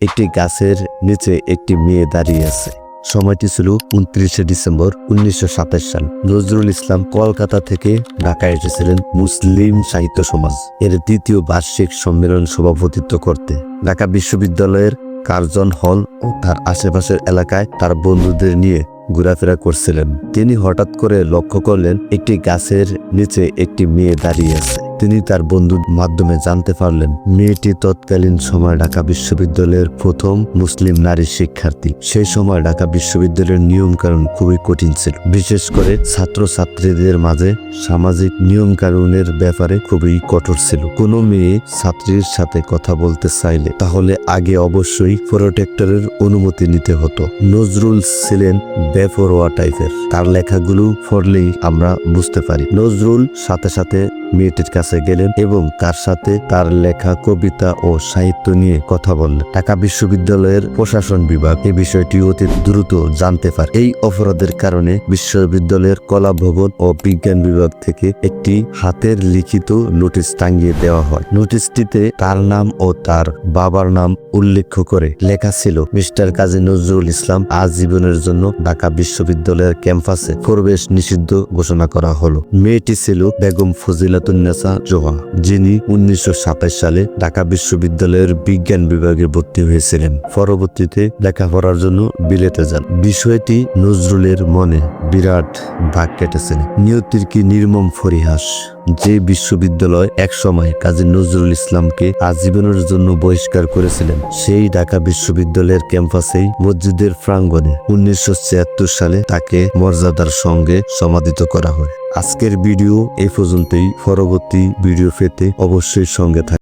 একটি গাছের নিচে একটি মেয়ে দাঁড়িয়ে আছে। সময়টি ছিল উনত্রিশে ডিসেম্বর উনিশশো সাল। নজরুল ইসলাম কলকাতা থেকে ঢাকায় এসেছিলেন মুসলিম সাহিত্য সমাজ। এর দ্বিতীয় বার্ষিক সম্মেলন সভাপতিত্ব করতে। ঢাকা বিশ্ববিদ্যালয়ের কার্জন হল ও তার আশেপাশের এলাকায় তার বন্ধুদের নিয়ে ঘোরাফেরা করছিলেন। তিনি হঠাৎ করে লক্ষ্য করলেন একটি গাছের নিচে একটি মেয়ে দাঁড়িয়ে আছে। তিনি তার বন্ধুর মাধ্যমে জানতে পারলেন, মেয়েটি তৎকালীন সময় ঢাকা বিশ্ববিদ্যালয়ের প্রথম মুসলিম নারী শিক্ষার্থী। সেই সময় ঢাকা বিশ্ববিদ্যালয়ের নিয়ম কানুন খুবই কঠিন ছিল। বিশেষ করে ছাত্র ছাত্রীদের মাঝে সামাজিক নিয়ম কানুনের ব্যাপারে খুবই কঠোর ছিল। কোনো মেয়ে ছাত্রীর সাথে কথা বলতে চাইলে তাহলে আগে অবশ্যই প্রোটেক্টরের অনুমতি নিতে হতো। নজরুল ছিলেন বেপরোয়া টাইপের। তার লেখাগুলো পড়লেই আমরা বুঝতে পারি। নজরুল সাথে সাথে মেয়েটির কাছে গেলেন এবং তার সাথে তার লেখা, কবিতা ও সাহিত্য নিয়ে কথা বললেন। ঢাকা বিশ্ববিদ্যালয়ের প্রশাসন বিভাগ এই বিষয়টি অতি দ্রুত জানতে পারে। এই অপরাধের কারণে বিশ্ববিদ্যালয়ের কলা ভবন ও বিজ্ঞান বিভাগ থেকে একটি হাতের লিখিত নোটিশ টাঙ্গিয়ে দেওয়া হয়। নোটিশটিতে তার নাম ও তার বাবার নাম উল্লেখ করে লেখা ছিল, মিস্টার কাজী নজরুল ইসলাম আজীবনের জন্য ঢাকা বিশ্ববিদ্যালয়ের ক্যাম্পাসে প্রবেশ নিষিদ্ধ ঘোষণা করা হলো। মেয়েটি ছিল বেগম ফজিলাতুন্নেসা জোহা, যিনি উনিশশো সালে ঢাকা বিশ্ববিদ্যালয়ের বিজ্ঞান বিভাগে ভর্তি হয়েছিলেন। পরবর্তীতে লেখাপড়ার জন্য বিলেতে যান। বিষয়টি নজরুলের মনে বিরাট দাগ কেটেছিল নিয়তির কি নির্মম পরিহাস, যে বিশ্ববিদ্যালয় একসময় কাজী নজরুল ইসলামকে আজীবনের জন্য বহিষ্কার করেছিলেন, সেই ঢাকা বিশ্ববিদ্যালয়ের ক্যাম্পাসেই মসজিদের প্রাঙ্গণে উনিশশো সালে তাকে মর্যাদার সঙ্গে সমাধিত করা হয়। আজকের ভিডিও এই পর্যন্তই। পরবর্তী ভিডিও পেতে অবশ্যই সঙ্গে থাক